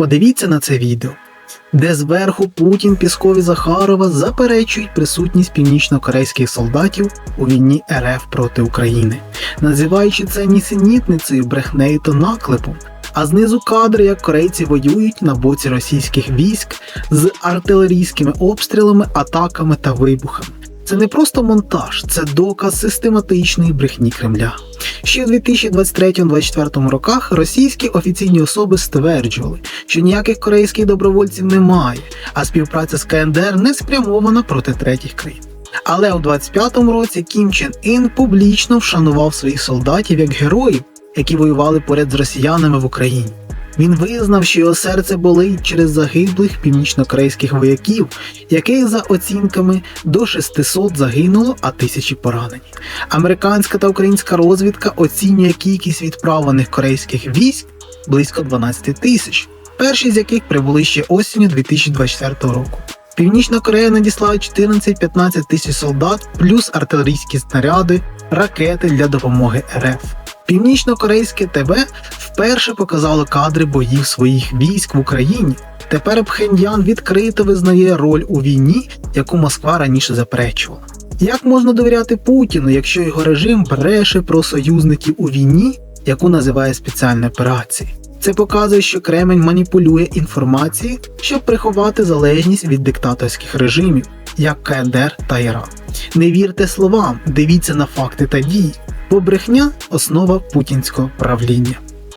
Подивіться на це відео, де зверху Путін, Пісков і Захарова заперечують присутність північно-корейських солдатів у війні РФ проти України, називаючи це нісенітницею, брехнею та наклепом. А знизу кадри, як корейці воюють на боці російських військ з артилерійськими обстрілами, атаками та вибухами. Це не просто монтаж, це доказ систематичної брехні Кремля. Ще у 2023-2024 роках російські офіційні особи стверджували, що ніяких корейських добровольців немає, а співпраця з КНДР не спрямована проти третіх країн. Але у 25-му році Кім Чен Ін публічно вшанував своїх солдатів як героїв, які воювали поряд з росіянами в Україні. Він визнав, що його серце болить через загиблих північнокорейських вояків, яких за оцінками до 600 загинуло, а тисячі поранені. Американська та українська розвідка оцінює кількість відправлених корейських військ близько 12 тисяч, перші з яких прибули ще осінню 2024 року. Північна Корея надіслала 14-15 тисяч солдат, плюс артилерійські снаряди, ракети для допомоги РФ. Північно-корейське ТВ вперше показало кадри боїв своїх військ в Україні. Тепер Пхеньян відкрито визнає роль у війні, яку Москва раніше заперечувала. Як можна довіряти Путіну, якщо його режим бреше про союзників у війні, яку називає спеціальні операції? Це показує, що Кремль маніпулює інформацією, щоб приховати залежність від диктаторських режимів, як КНДР та Іран. Не вірте словам, дивіться на факти та дії, бо брехня основа путінського правління.